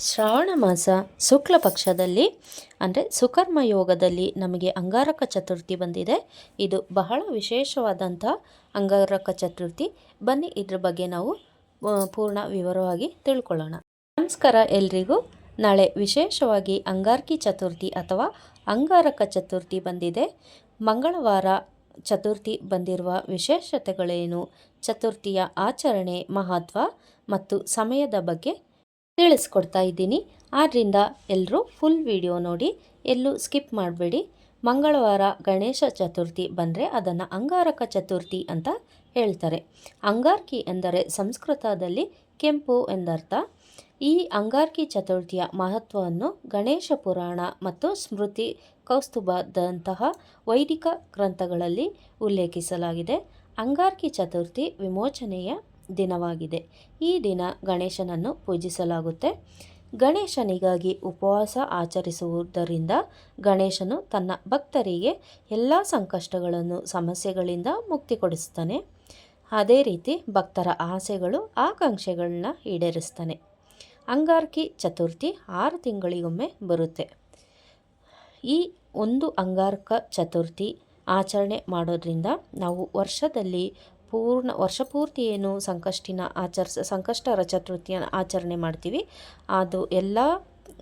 ಶ್ರಾವಣ ಮಾಸ ಶುಕ್ಲ ಪಕ್ಷದಲ್ಲಿ, ಅಂದರೆ ಸುಕರ್ಮ ಯೋಗದಲ್ಲಿ ನಮಗೆ ಅಂಗಾರಕ ಚತುರ್ಥಿ ಬಂದಿದೆ. ಇದು ಬಹಳ ವಿಶೇಷವಾದಂಥ ಅಂಗಾರಕ ಚತುರ್ಥಿ. ಬನ್ನಿ ಇದ್ರ ಬಗ್ಗೆ ನಾವು ಪೂರ್ಣ ವಿವರವಾಗಿ ತಿಳ್ಕೊಳ್ಳೋಣ. ನಮಸ್ಕಾರ ಎಲ್ರಿಗೂ. ನಾಳೆ ವಿಶೇಷವಾಗಿ ಅಂಗಾರಕಿ ಚತುರ್ಥಿ ಅಥವಾ ಅಂಗಾರಕ ಚತುರ್ಥಿ ಬಂದಿದೆ. ಮಂಗಳವಾರ ಚತುರ್ಥಿ ಬಂದಿರುವ ವಿಶೇಷತೆಗಳೇನು? ಚತುರ್ಥಿಯ ಆಚರಣೆ ಮಹತ್ವ ಮತ್ತು ಸಮಯದ ಬಗ್ಗೆ ತಿಳಿಸ್ಕೊಡ್ತಾ ಇದ್ದೀನಿ. ಆದ್ದರಿಂದ ಎಲ್ಲರೂ ಫುಲ್ ವಿಡಿಯೋ ನೋಡಿ, ಎಲ್ಲೂ ಸ್ಕಿಪ್ ಮಾಡಬೇಡಿ. ಮಂಗಳವಾರ ಗಣೇಶ ಚತುರ್ಥಿ ಬಂದರೆ ಅದನ್ನು ಅಂಗಾರಕ ಚತುರ್ಥಿ ಅಂತ ಹೇಳ್ತಾರೆ. ಅಂಗಾರ್ಕಿ ಎಂದರೆ ಸಂಸ್ಕೃತದಲ್ಲಿ ಕೆಂಪು ಎಂದರ್ಥ. ಈ ಅಂಗಾರ್ಕಿ ಚತುರ್ಥಿಯ ಮಹತ್ವವನ್ನು ಗಣೇಶ ಪುರಾಣ ಮತ್ತು ಸ್ಮೃತಿ ಕೌಸ್ತುಭದಂತಹ ವೈದಿಕ ಗ್ರಂಥಗಳಲ್ಲಿ ಉಲ್ಲೇಖಿಸಲಾಗಿದೆ. ಅಂಗಾರ್ಕಿ ಚತುರ್ಥಿ ವಿಮೋಚನೆಯ ದಿನವಾಗಿದೆ. ಈ ದಿನ ಗಣೇಶನನ್ನು ಪೂಜಿಸಲಾಗುತ್ತೆ. ಗಣೇಶನಿಗಾಗಿ ಉಪವಾಸ ಆಚರಿಸುವುದರಿಂದ ಗಣೇಶನು ತನ್ನ ಭಕ್ತರಿಗೆ ಎಲ್ಲ ಸಂಕಷ್ಟಗಳನ್ನು, ಸಮಸ್ಯೆಗಳಿಂದ ಮುಕ್ತಿ ಕೊಡಿಸ್ತಾನೆ ಅದೇ ರೀತಿ ಭಕ್ತರ ಆಸೆಗಳು, ಆಕಾಂಕ್ಷೆಗಳನ್ನ ಈಡೇರಿಸ್ತಾನೆ ಅಂಗಾರ್ಕಿ ಚತುರ್ಥಿ ಆರು ತಿಂಗಳಿಗೊಮ್ಮೆ ಬರುತ್ತೆ. ಈ ಒಂದು ಅಂಗಾರಕ ಚತುರ್ಥಿ ಆಚರಣೆ ಮಾಡೋದ್ರಿಂದ ನಾವು ವರ್ಷದಲ್ಲಿ ಪೂರ್ಣ ವರ್ಷ ಪೂರ್ತಿ ಏನು ಸಂಕಷ್ಟಿನ ಆಚರಿಸ ಸಂಕಷ್ಟರ ಚತುರ್ಥಿಯನ್ನು ಆಚರಣೆ ಮಾಡ್ತೀವಿ. ಅದು ಎಲ್ಲ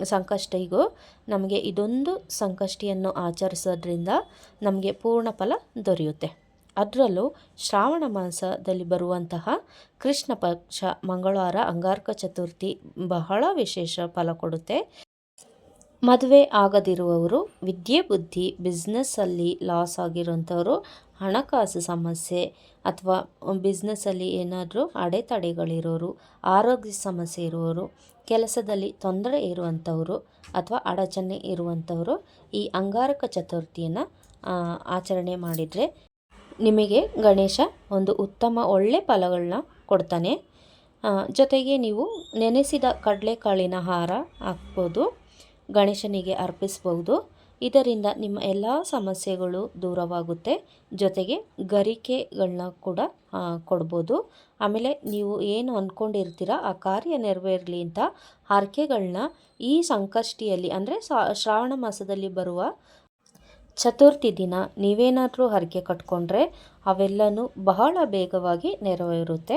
ಸಂಕಷ್ಟಿಗೂ ನಮಗೆ ಇದೊಂದು ಸಂಕಷ್ಟಿಯನ್ನು ಆಚರಿಸೋದ್ರಿಂದ ನಮಗೆ ಪೂರ್ಣ ಫಲ ದೊರೆಯುತ್ತೆ. ಅದರಲ್ಲೂ ಶ್ರಾವಣ ಮಾಸದಲ್ಲಿ ಬರುವಂತಹ ಕೃಷ್ಣ ಪಕ್ಷ ಮಂಗಳವಾರ ಅಂಗಾರಕ ಚತುರ್ಥಿ ಬಹಳ ವಿಶೇಷ ಫಲ ಕೊಡುತ್ತೆ. ಮದುವೆ ಆಗದಿರುವವರು, ವಿದ್ಯೆ ಬುದ್ಧಿ ಬಿಸ್ನೆಸ್ಸಲ್ಲಿ ಲಾಸ್ ಆಗಿರುವಂಥವರು ಹಣಕಾಸು ಸಮಸ್ಯೆ ಅಥವಾ ಬಿಸ್ನೆಸ್ಸಲ್ಲಿ ಏನಾದರೂ ಅಡೆತಡೆಗಳಿರೋರು, ಆರೋಗ್ಯ ಸಮಸ್ಯೆ ಇರುವವರು ಕೆಲಸದಲ್ಲಿ ತೊಂದರೆ ಇರುವಂಥವರು ಅಥವಾ ಅಡಚಣೆ ಇರುವಂಥವರು ಈ ಅಂಗಾರಕ ಚತುರ್ಥಿಯನ್ನು ಆಚರಣೆ ಮಾಡಿದರೆ ನಿಮಗೆ ಗಣೇಶ ಒಂದು ಉತ್ತಮ ಒಳ್ಳೆ ಫಲಗಳನ್ನ ಕೊಡ್ತಾನೆ. ಜೊತೆಗೆ ನೀವು ನೆನೆಸಿದ ಕಡಲೆಕಾಳಿನ ಹಾರ ಹಾಕ್ಬೋದು, ಗಣೇಶನಿಗೆ ಅರ್ಪಿಸ್ಬೋದು. ಇದರಿಂದ ನಿಮ್ಮ ಎಲ್ಲ ಸಮಸ್ಯೆಗಳು ದೂರವಾಗುತ್ತೆ. ಜೊತೆಗೆ ಗರಿಕೆಗಳನ್ನ ಕೂಡ ಕೊಡ್ಬೋದು. ಆಮೇಲೆ ನೀವು ಏನು ಅಂದ್ಕೊಂಡಿರ್ತೀರ ಆ ಕಾರ್ಯ ನೆರವೇರಲಿ ಅಂತ ಹರಕೆಗಳನ್ನ ಈ ಸಂಕಷ್ಟಿಯಲ್ಲಿ, ಅಂದರೆ ಶ್ರಾವಣ ಮಾಸದಲ್ಲಿ ಬರುವ ಚತುರ್ಥಿ ದಿನ ನೀವೇನಾದರೂ ಹರಕೆ ಕಟ್ಕೊಂಡ್ರೆ ಅವೆಲ್ಲನೂ ಬಹಳ ಬೇಗವಾಗಿ ನೆರವೇರುತ್ತೆ.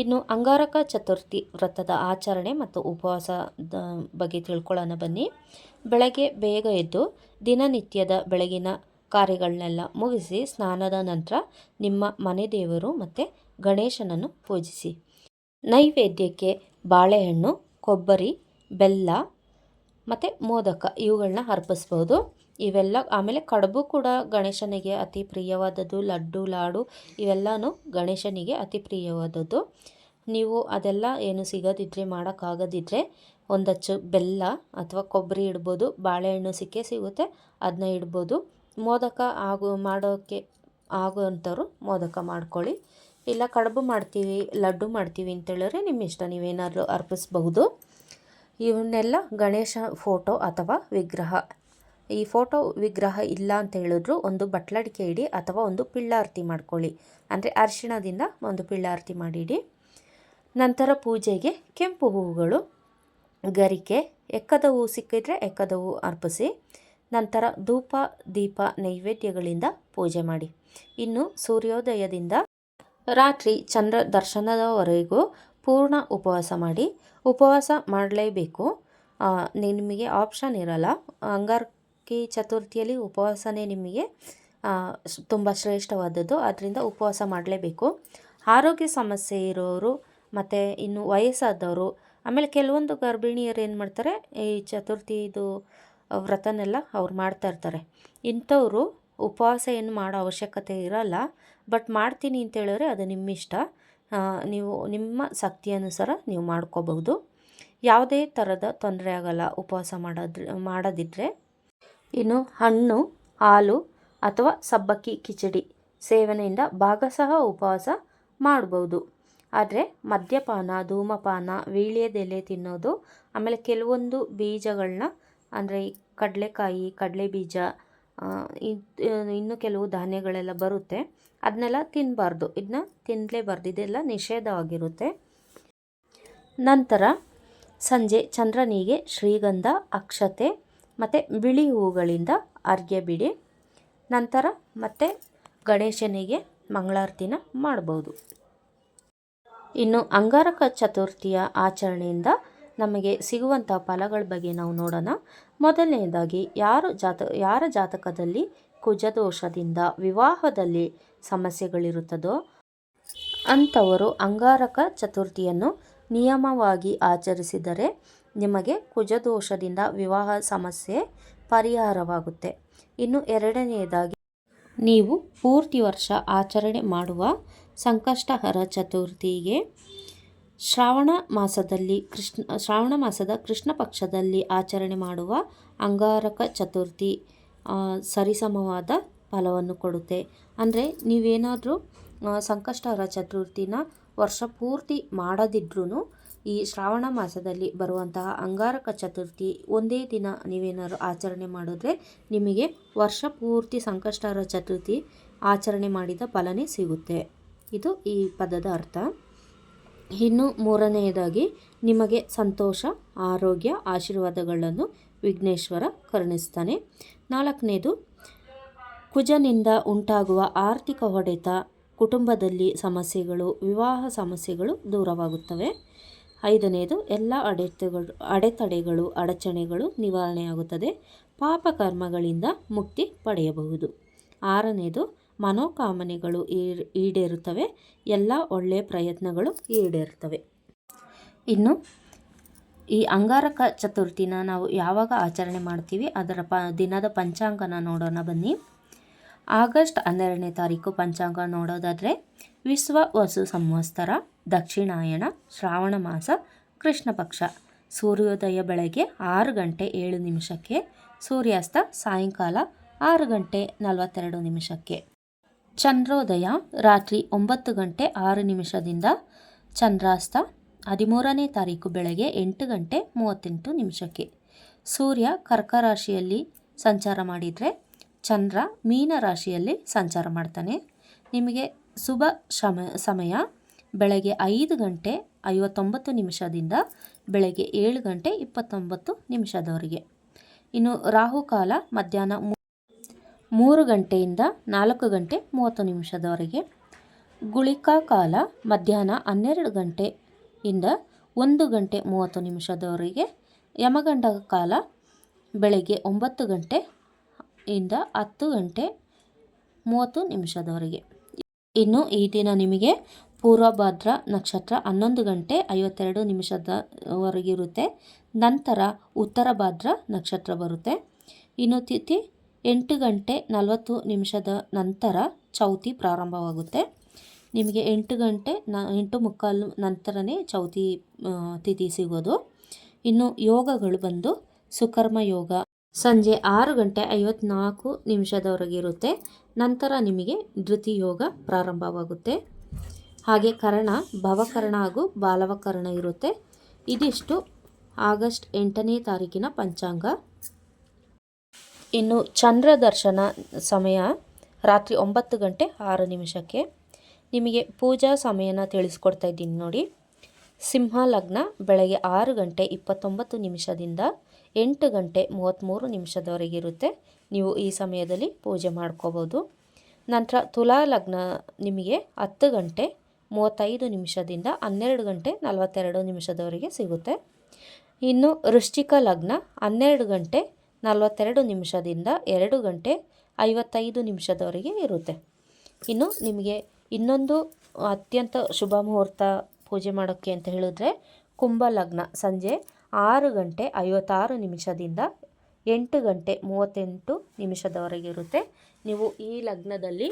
ಇನ್ನು ಅಂಗಾರಕ ಚತುರ್ಥಿ ವ್ರತದ ಆಚರಣೆ ಮತ್ತು ಉಪವಾಸದ ಬಗ್ಗೆ ತಿಳ್ಕೊಳ್ಳೋಣ ಬನ್ನಿ. ಬೆಳಗ್ಗೆ ಬೇಗ ಎದ್ದು ದಿನನಿತ್ಯದ ಬೆಳಗಿನ ಕಾರ್ಯಗಳನ್ನೆಲ್ಲ ಮುಗಿಸಿ ಸ್ನಾನದ ನಂತರ ನಿಮ್ಮ ಮನೆ ದೇವರು ಮತ್ತು ಗಣೇಶನನ್ನು ಪೂಜಿಸಿ. ನೈವೇದ್ಯಕ್ಕೆ ಬಾಳೆಹಣ್ಣು, ಕೊಬ್ಬರಿ, ಬೆಲ್ಲ ಮತ್ತು ಮೋದಕ ಇವುಗಳನ್ನ ಅರ್ಪಿಸ್ಬೋದು. ಇವೆಲ್ಲ ಆಮೇಲೆ ಕಡುಬು ಕೂಡ ಗಣೇಶನಿಗೆ ಅತಿ ಪ್ರಿಯವಾದದ್ದು. ಲಡ್ಡು, ಲಾಡು ಇವೆಲ್ಲನೂ ಗಣೇಶನಿಗೆ ಅತಿ ಪ್ರಿಯವಾದದ್ದು. ನೀವು ಅದೆಲ್ಲ ಏನು ಸಿಗದಿದ್ದರೆ ಮಾಡೋಕ್ಕಾಗದಿದ್ದರೆ ಒಂದಚ್ಚು ಬೆಲ್ಲ ಅಥವಾ ಕೊಬ್ಬರಿ ಇಡ್ಬೋದು, ಬಾಳೆಹಣ್ಣು ಸಿಕ್ಕೇ ಸಿಗುತ್ತೆ ಅದನ್ನ ಇಡ್ಬೋದು. ಮೋದಕ ಆಗು ಮಾಡೋಕ್ಕೆ ಆಗುವಂಥವ್ರು ಮೋದಕ ಮಾಡ್ಕೊಳ್ಳಿ. ಇಲ್ಲ ಕಡುಬು ಮಾಡ್ತೀವಿ, ಲಡ್ಡು ಮಾಡ್ತೀವಿ ಅಂತೇಳಿದ್ರೆ ನಿಮ್ಮ ಇಷ್ಟ, ನೀವೇನಾದರೂ ಅರ್ಪಿಸ್ಬಹುದು. ಇವನ್ನೆಲ್ಲ ಗಣೇಶ ಫೋಟೋ ಅಥವಾ ವಿಗ್ರಹ. ಈ ಫೋಟೋ ವಿಗ್ರಹ ಇಲ್ಲ ಅಂತ ಹೇಳಿದ್ರು ಒಂದು ಬಟ್ಲಡಿಕೆ ಇಡಿ ಅಥವಾ ಒಂದು ಪಿಳ್ಳಾರತಿ ಮಾಡ್ಕೊಳ್ಳಿ. ಅಂದರೆ ಅರಿಶಿಣದಿಂದ ಒಂದು ಪಿಳ್ಳಾರತಿ ಮಾಡಿಡಿ. ನಂತರ ಪೂಜೆಗೆ ಕೆಂಪು ಹೂವುಗಳು. ಗರಿಕೆ ಎಕ್ಕದ ಹೂವು ಸಿಕ್ಕಿದ್ರೆ ಎಕ್ಕದ ಹೂವು ಅರ್ಪಿಸಿ, ನಂತರ ಧೂಪ, ದೀಪ, ನೈವೇದ್ಯಗಳಿಂದ ಪೂಜೆ ಮಾಡಿ. ಇನ್ನು ಸೂರ್ಯೋದಯದಿಂದ ರಾತ್ರಿ ಚಂದ್ರ ದರ್ಶನದವರೆಗೂ ಪೂರ್ಣ ಉಪವಾಸ ಮಾಡಿ. ಉಪವಾಸ ಮಾಡಲೇಬೇಕು. ನಿಮಗೆ ಆಪ್ಷನ್ ಇರಲ್ಲ. ಅಂಗಾರಕಿ ಚತುರ್ಥಿಯಲ್ಲಿ ಉಪವಾಸನೇ ನಿಮಗೆ ತುಂಬ ಶ್ರೇಷ್ಠವಾದದ್ದು. ಅದರಿಂದ ಉಪವಾಸ ಮಾಡಲೇಬೇಕು. ಆರೋಗ್ಯ ಸಮಸ್ಯೆ ಇರೋರು, ಮತ್ತು ಇನ್ನು ವಯಸ್ಸಾದವರು ಆಮೇಲೆ ಕೆಲವೊಂದು ಗರ್ಭಿಣಿಯರು ಏನು ಮಾಡ್ತಾರೆ, ಈ ಚತುರ್ಥಿದು ವ್ರತನೆಲ್ಲ ಅವ್ರು ಮಾಡ್ತಾ ಇರ್ತಾರೆ. ಇಂಥವರು ಉಪವಾಸ ಏನು ಮಾಡೋ ಅವಶ್ಯಕತೆ ಇರಲ್ಲ, ಬಟ್ ಮಾಡ್ತೀನಿ ಅಂತ ಹೇಳಿದ್ರೆ ಅದು ನಿಮ್ಮ ಇಷ್ಟ ನೀವು ನಿಮ್ಮ ಶಕ್ತಿ ಅನುಸಾರ ನೀವು ಮಾಡ್ಕೋಬಹುದು. ಯಾವುದೇ ಥರದ ತೊಂದರೆ ಆಗಲ್ಲ ಉಪವಾಸ ಮಾಡೋದ್ರ, ಮಾಡೋದಿದ್ರೆ. ಇನ್ನು ಹಣ್ಣು, ಹಾಲು ಅಥವಾ ಸಬ್ಬಕ್ಕಿ, ಕಿಚಡಿ ಸೇವನೆಯಿಂದ ಭಾಗ ಸಹ ಉಪವಾಸ ಮಾಡ್ಬೋದು. ಆದರೆ ಮದ್ಯಪಾನ, ಧೂಮಪಾನ, ವೀಳ್ಯದೆಲೆ ತಿನ್ನೋದು, ಆಮೇಲೆ ಕೆಲವೊಂದು ಬೀಜಗಳನ್ನ ಅಂದರೆ ಕಡಲೆಕಾಯಿ ಕಡಲೆ ಬೀಜ ಇನ್ನು ಕೆಲವು ಧಾನ್ಯಗಳೆಲ್ಲ ಬರುತ್ತೆ. ಅದನ್ನೆಲ್ಲ ತಿನ್ನಬಾರ್ದು ಇದನ್ನ ತಿನ್ನಲೇಬಾರ್ದು ಇದೆಲ್ಲ ನಿಷೇಧವಾಗಿರುತ್ತೆ. ನಂತರ ಸಂಜೆ ಚಂದ್ರನಿಗೆ ಶ್ರೀಗಂಧ, ಅಕ್ಷತೆ, ಮತ್ತು ಬಿಳಿ ಹೂಗಳಿಂದ ಅರ್ಘ್ಯ ಬಿಡಿ. ನಂತರ ಮತ್ತೆ ಗಣೇಶನಿಗೆ ಮಂಗಳಾರತಿನ ಮಾಡ್ಬೋದು. ಇನ್ನು ಅಂಗಾರಕ ಚತುರ್ಥಿಯ ಆಚರಣೆಯಿಂದ ನಮಗೆ ಸಿಗುವಂಥ ಫಲಗಳ ಬಗ್ಗೆ ನಾವು ನೋಡೋಣ. ಮೊದಲನೆಯದಾಗಿ ಯಾರು ಜಾತ, ಯಾರ ಜಾತಕದಲ್ಲಿ ಕುಜದೋಷದಿಂದ ವಿವಾಹದಲ್ಲಿ ಸಮಸ್ಯೆಗಳಿರುತ್ತದೋ ಅಂಥವರು ಅಂಗಾರಕ ಚತುರ್ಥಿಯನ್ನು ನಿಯಮವಾಗಿ ಆಚರಿಸಿದರೆ ನಿಮಗೆ ಕುಜದೋಷದಿಂದ ವಿವಾಹ ಸಮಸ್ಯೆ ಪರಿಹಾರವಾಗುತ್ತೆ. ಇನ್ನು ಎರಡನೆಯದಾಗಿ ನೀವು ಪೂರ್ತಿ ವರ್ಷ ಆಚರಣೆ ಮಾಡುವ ಸಂಕಷ್ಟಹರ ಚತುರ್ಥಿಗೆ ಶ್ರಾವಣ ಮಾಸದಲ್ಲಿ ಕೃಷ್ಣ, ಶ್ರಾವಣ ಮಾಸದ ಕೃಷ್ಣ ಪಕ್ಷದಲ್ಲಿ ಆಚರಣೆ ಮಾಡುವ ಅಂಗಾರಕ ಚತುರ್ಥಿ ಸರಿಸಮವಾದ ಫಲವನ್ನು ಕೊಡುತ್ತೆ. ಅಂದರೆ ನೀವೇನಾದರೂ ಸಂಕಷ್ಟಹರ ಚತುರ್ಥಿನ ವರ್ಷ ಪೂರ್ತಿ ಮಾಡದಿದ್ರೂ ಈ ಶ್ರಾವಣ ಮಾಸದಲ್ಲಿ ಬರುವಂತಹ ಅಂಗಾರಕ ಚತುರ್ಥಿ ಒಂದೇ ದಿನ ನೀವೇನಾದರೂ ಆಚರಣೆ ಮಾಡಿದ್ರೆ ನಿಮಗೆ ವರ್ಷ ಪೂರ್ತಿ ಸಂಕಷ್ಟಹರ ಚತುರ್ಥಿ ಆಚರಣೆ ಮಾಡಿದ ಫಲನೇ ಸಿಗುತ್ತೆ. ಇದು ಈ ಪದದ ಅರ್ಥ. ಇನ್ನು ಮೂರನೆಯದಾಗಿ, ನಿಮಗೆ ಸಂತೋಷ, ಆರೋಗ್ಯ, ಆಶೀರ್ವಾದಗಳನ್ನು ವಿಘ್ನೇಶ್ವರ ಕರುಣಿಸ್ತಾನೆ. ನಾಲ್ಕನೇದು, ಕುಜನಿಂದ ಉಂಟಾಗುವ ಆರ್ಥಿಕ ಹೊಡೆತ, ಕುಟುಂಬದಲ್ಲಿ ಸಮಸ್ಯೆಗಳು, ವಿವಾಹ ಸಮಸ್ಯೆಗಳು ದೂರವಾಗುತ್ತವೆ. ಐದನೆಯದು ಎಲ್ಲ ಅಡೆತಗಳು, ಅಡೆತಡೆಗಳು, ಅಡಚಣೆಗಳು ನಿವಾರಣೆಯಾಗುತ್ತದೆ. ಪಾಪಕರ್ಮಗಳಿಂದ ಮುಕ್ತಿ ಪಡೆಯಬಹುದು. ಆರನೇದು ಮನೋಕಾಮನೆಗಳು ಈಡೇರುತ್ತವೆ. ಎಲ್ಲ ಒಳ್ಳೆಯ ಪ್ರಯತ್ನಗಳು ಈಡೇರುತ್ತವೆ. ಇನ್ನು, ಈ ಅಂಗಾರಕ ಚತುರ್ಥಿನ ನಾವು ಯಾವಾಗ ಆಚರಣೆ ಮಾಡ್ತೀವಿ? ಅದರ ಪ, ದಿನದ ಪಂಚಾಂಗನ ನೋಡೋಣ ಬನ್ನಿ. ಆಗಸ್ಟ್ ಹನ್ನೆರಡನೇ ತಾರೀಕು ಪಂಚಾಂಗ ನೋಡೋದಾದರೆ, ವಿಶ್ವ ವಸು ಸಂವತ್ಸರ, ದಕ್ಷಿಣಾಯಣ, ಶ್ರಾವಣ ಮಾಸ, ಕೃಷ್ಣ ಪಕ್ಷ. ಸೂರ್ಯೋದಯ ಬೆಳಗ್ಗೆ ಆರು ಗಂಟೆ ಏಳು ನಿಮಿಷಕ್ಕೆ, ಸೂರ್ಯಾಸ್ತ ಸಾಯಂಕಾಲ ಆರು ಗಂಟೆ ನಲವತ್ತೆರಡು ನಿಮಿಷಕ್ಕೆ. ಚಂದ್ರೋದಯ ರಾತ್ರಿ ಒಂಬತ್ತು ಗಂಟೆ ಆರು ನಿಮಿಷದಿಂದ ಚಂದ್ರಾಸ್ತ ಹದಿಮೂರನೇ ತಾರೀಕು ಬೆಳಗ್ಗೆ ಎಂಟು ಗಂಟೆ ಮೂವತ್ತೆಂಟು ನಿಮಿಷಕ್ಕೆ. ಸೂರ್ಯ ಕರ್ಕ ರಾಶಿಯಲ್ಲಿ ಸಂಚಾರ ಮಾಡಿದರೆ ಚಂದ್ರ ಮೀನ ರಾಶಿಯಲ್ಲಿ ಸಂಚಾರ ಮಾಡ್ತಾನೆ. ನಿಮಗೆ ಶುಭ ಶಮ ಸಮಯ ಬೆಳಗ್ಗೆ ಐದು ಗಂಟೆ ಐವತ್ತೊಂಬತ್ತು ನಿಮಿಷದಿಂದ ಬೆಳಗ್ಗೆ ಏಳು ಗಂಟೆ ಇಪ್ಪತ್ತೊಂಬತ್ತು ನಿಮಿಷದವರೆಗೆ. ಇನ್ನು ರಾಹುಕಾಲ ಮಧ್ಯಾಹ್ನ ಮೂರು ಗಂಟೆಯಿಂದ ನಾಲ್ಕು ಗಂಟೆ ಮೂವತ್ತು ನಿಮಿಷದವರೆಗೆ. ಗುಳಿಕಾ ಕಾಲ ಮಧ್ಯಾಹ್ನ ಹನ್ನೆರಡು ಗಂಟೆಯಿಂದ ಒಂದು ಗಂಟೆ ಮೂವತ್ತು ನಿಮಿಷದವರೆಗೆ. ಯಮಗಂಡ ಕಾಲ ಬೆಳಗ್ಗೆ ಒಂಬತ್ತು ಗಂಟೆ ಇಂದ ಹತ್ತು ಗಂಟೆ ಮೂವತ್ತು ನಿಮಿಷದವರೆಗೆ. ಇನ್ನು ಈ ದಿನ ನಿಮಗೆ ಪೂರ್ವಭಾದ್ರ ನಕ್ಷತ್ರ ಹನ್ನೊಂದು ಗಂಟೆ ಐವತ್ತೆರಡು ನಿಮಿಷದವರೆಗಿರುತ್ತೆ. ನಂತರ ಉತ್ತರ ಭಾದ್ರ ನಕ್ಷತ್ರ ಬರುತ್ತೆ. ಇನ್ನು ತಿಥಿ ಎಂಟು ಗಂಟೆ ನಲವತ್ತು ನಿಮಿಷದ ನಂತರ ಚೌತಿ ಪ್ರಾರಂಭವಾಗುತ್ತೆ. ನಿಮಗೆ ಎಂಟು ಗಂಟೆ ನ, ಎಂಟು ಮುಕ್ಕಾಲು ನಂತರನೇ ಚೌತಿ ತಿಥಿ ಸಿಗೋದು. ಇನ್ನು ಯೋಗಗಳು ಬಂದು ಸುಕರ್ಮ ಯೋಗ ಸಂಜೆ ಆರು ಗಂಟೆ ಐವತ್ನಾಲ್ಕು ನಿಮಿಷದವರೆಗೆ ಇರುತ್ತೆ. ನಂತರ ನಿಮಗೆ ಧೃತಿ ಯೋಗ ಪ್ರಾರಂಭವಾಗುತ್ತೆ. ಹಾಗೆ ಕರ್ಣ, ಭವಕರ್ಣ ಹಾಗೂ ಬಾಲವಕರ್ಣ ಇರುತ್ತೆ. ಇದಿಷ್ಟು ಆಗಸ್ಟ್ ಎಂಟನೇ ತಾರೀಕಿನ ಪಂಚಾಂಗ. ಇನ್ನು ಚಂದ್ರ ದರ್ಶನ ಸಮಯ ರಾತ್ರಿ ಒಂಬತ್ತು ಗಂಟೆ ಆರು ನಿಮಿಷಕ್ಕೆ. ನಿಮಗೆ ಪೂಜಾ ಸಮಯನ ತಿಳಿಸ್ಕೊಡ್ತಾ ಇದ್ದೀನಿ ನೋಡಿ. ಸಿಂಹ ಲಗ್ನ ಬೆಳಗ್ಗೆ ಆರು ಗಂಟೆ ಇಪ್ಪತ್ತೊಂಬತ್ತು ನಿಮಿಷದಿಂದ ಎಂಟು ಗಂಟೆ ಮೂವತ್ತ್ಮೂರು ನಿಮಿಷದವರೆಗೆ ಇರುತ್ತೆ. ನೀವು ಈ ಸಮಯದಲ್ಲಿ ಪೂಜೆ ಮಾಡ್ಕೋಬೋದು. ನಂತರ ತುಲಾ ಲಗ್ನ ನಿಮಗೆ ಹತ್ತು ಗಂಟೆ ಮೂವತ್ತೈದು ನಿಮಿಷದಿಂದ ಹನ್ನೆರಡು ಗಂಟೆ ನಲವತ್ತೆರಡು ನಿಮಿಷದವರೆಗೆ ಸಿಗುತ್ತೆ. ಇನ್ನು ವೃಶ್ಚಿಕ ಲಗ್ನ ಹನ್ನೆರಡು ಗಂಟೆ ನಲವತ್ತೆರಡು ನಿಮಿಷದಿಂದ ಎರಡು ಗಂಟೆ ಐವತ್ತೈದು ನಿಮಿಷದವರೆಗೆ ಇರುತ್ತೆ. ಇನ್ನು ನಿಮಗೆ ಇನ್ನೊಂದು ಅತ್ಯಂತ ಶುಭ ಮುಹೂರ್ತ ಪೂಜೆ ಮಾಡೋಕ್ಕೆ ಅಂತ ಹೇಳಿದ್ರೆ ಕುಂಭ ಲಗ್ನ. ಸಂಜೆ ಆರು ಗಂಟೆ ಐವತ್ತಾರು ನಿಮಿಷದಿಂದ ಎಂಟು ಗಂಟೆ ಮೂವತ್ತೆಂಟು ನಿಮಿಷದವರೆಗೆ ಇರುತ್ತೆ. ನೀವು ಈ ಲಗ್ನದಲ್ಲಿ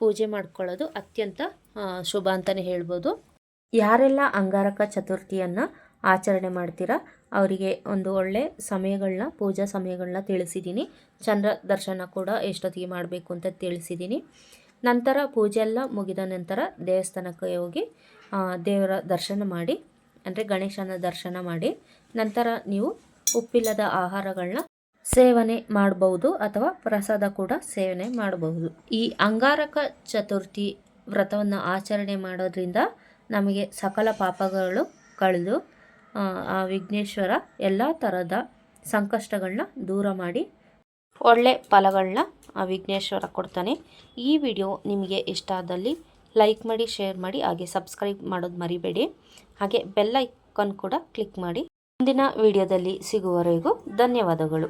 ಪೂಜೆ ಮಾಡ್ಕೊಳ್ಳೋದು ಅತ್ಯಂತ ಶುಭ ಅಂತಲೇ ಹೇಳ್ಬೋದು. ಯಾರೆಲ್ಲ ಅಂಗಾರಕ ಚತುರ್ಥಿಯನ್ನು ಆಚರಣೆ ಮಾಡ್ತೀರಾ ಅವರಿಗೆ ಒಂದು ಒಳ್ಳೆ ಸಮಯಗಳನ್ನ ಪೂಜಾ ಸಮಯಗಳನ್ನ ತಿಳಿಸಿದ್ದೀನಿ. ಚಂದ್ರ ದರ್ಶನ ಕೂಡ ಎಷ್ಟೊತ್ತಿಗೆ ಮಾಡಬೇಕು ಅಂತ ತಿಳಿಸಿದ್ದೀನಿ. ನಂತರ ಪೂಜೆ ಎಲ್ಲ ಮುಗಿದ ನಂತರ ದೇವಸ್ಥಾನಕ್ಕೆ ಹೋಗಿ ದೇವರ ದರ್ಶನ ಮಾಡಿ, ಅಂದರೆ ಗಣೇಶನ ದರ್ಶನ ಮಾಡಿ, ನಂತರ ನೀವು ಉಪ್ಪಿಲ್ಲದ ಆಹಾರಗಳನ್ನ ಸೇವನೆ ಮಾಡಬಹುದು ಅಥವಾ ಪ್ರಸಾದ ಕೂಡ ಸೇವನೆ ಮಾಡಬಹುದು. ಈ ಅಂಗಾರಕ ಚತುರ್ಥಿ ವ್ರತವನ್ನು ಆಚರಣೆ ಮಾಡೋದ್ರಿಂದ ನಮಗೆ ಸಕಲ ಪಾಪಗಳು ಕಳೆದು ಆ ವಿಘ್ನೇಶ್ವರ ಎಲ್ಲ ಥರದ ಸಂಕಷ್ಟಗಳನ್ನ ದೂರ ಮಾಡಿ ಒಳ್ಳೆ ಫಲಗಳನ್ನ ಆ ವಿಘ್ನೇಶ್ವರ ಕೊಡ್ತಾನೆ. ಈ ವಿಡಿಯೋ ನಿಮಗೆ ಇಷ್ಟ ಆದಲ್ಲಿ ಲೈಕ್ ಮಾಡಿ, ಶೇರ್ ಮಾಡಿ, ಹಾಗೆ ಸಬ್ಸ್ಕ್ರೈಬ್ ಮಾಡೋದು ಮರಿಬೇಡಿ. ಹಾಗೆ ಬೆಲ್ ಕೂಡ ಕ್ಲಿಕ್ ಮಾಡಿ. ಮುಂದಿನ ವಿಡಿಯೋದಲ್ಲಿ ಸಿಗುವವರೆಗೂ ಧನ್ಯವಾದಗಳು.